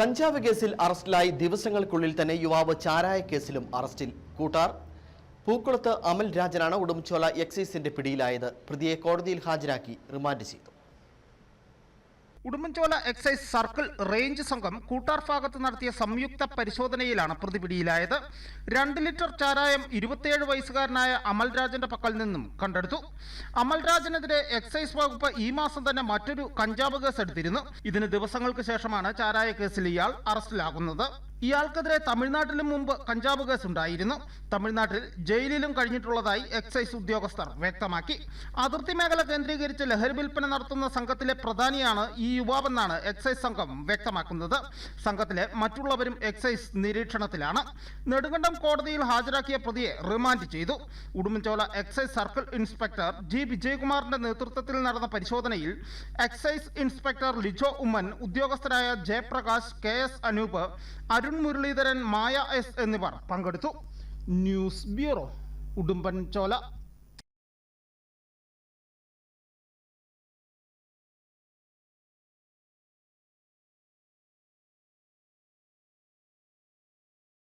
കഞ്ചാവ് കേസിൽ അറസ്റ്റിലായി ദിവസങ്ങൾക്കുള്ളിൽ തന്നെ യുവാവ് ചാരായ കേസിലും അറസ്റ്റിൽ. കൂട്ടാർ പൂക്കുളത്ത് അമൽ രാജനാണ് ഉടുമ്പോല എക്സൈസിന്റെ പിടിയിലായത്. പ്രതിയെ കോടതിയിൽ ഹാജരാക്കി റിമാൻഡ് ചെയ്തു. ഉടുമ്പൻചോല എക്സൈസ് സർക്കിൾ റേഞ്ച് സംഘം കൂട്ടാർ ഭാഗത്ത് നടത്തിയ സംയുക്ത പരിശോധനയിലാണ് പ്രതി പിടിയിലായത് രണ്ട് ലിറ്റർ ചാരായം ഇരുപത്തിയേഴ് വയസ്സുകാരനായ അമൽരാജന്റെ പക്കൽ നിന്നും കണ്ടെടുത്തു. അമൽരാജനെതിരെ എക്സൈസ് വകുപ്പ് ഈ മാസം തന്നെ മറ്റൊരു കഞ്ചാവ് കേസ് എടുത്തിരുന്നു. ഇതിന് ദിവസങ്ങൾക്ക് ശേഷമാണ് ചാരായ കേസിൽ ഇയാൾ അറസ്റ്റിലാകുന്നത്. ഇയാൾക്കെതിരെ തമിഴ്നാട്ടിലും മുമ്പ് കഞ്ചാവ് കേസ് ഉണ്ടായിരുന്നു തമിഴ്നാട്ടിൽ ജയിലിലും കഴിഞ്ഞിട്ടുള്ളതായി എക്സൈസ് ഉദ്യോഗസ്ഥർ വ്യക്തമാക്കി. അതിർത്തി മേഖല കേന്ദ്രീകരിച്ച് ലഹരി വിൽപ്പന നടത്തുന്ന സംഘത്തിലെ പ്രധാനിയാണ് ഈ യുവാവെന്നാണ് എക്സൈസ് സംഘം വ്യക്തമാക്കുന്നത്. സംഘത്തിലെ മറ്റുള്ളവരും എക്സൈസ് നിരീക്ഷണത്തിലാണ്. നെടുങ്കണ്ടം കോടതിയിൽ ഹാജരാക്കിയ പ്രതിയെ റിമാൻഡ് ചെയ്തു. Udumbanchola excise circle inspector G വിജയകുമാറിന്റെ നേതൃത്വത്തിൽ നടന്ന പരിശോധനയിൽ excise inspector Lijo Oommen ഉദ്യോഗസ്ഥരായ Jayaprakash K S Anoop Muraleedharan Maya S എന്നിവർ പങ്കെടുത്തു. News bureau Udumbanchola.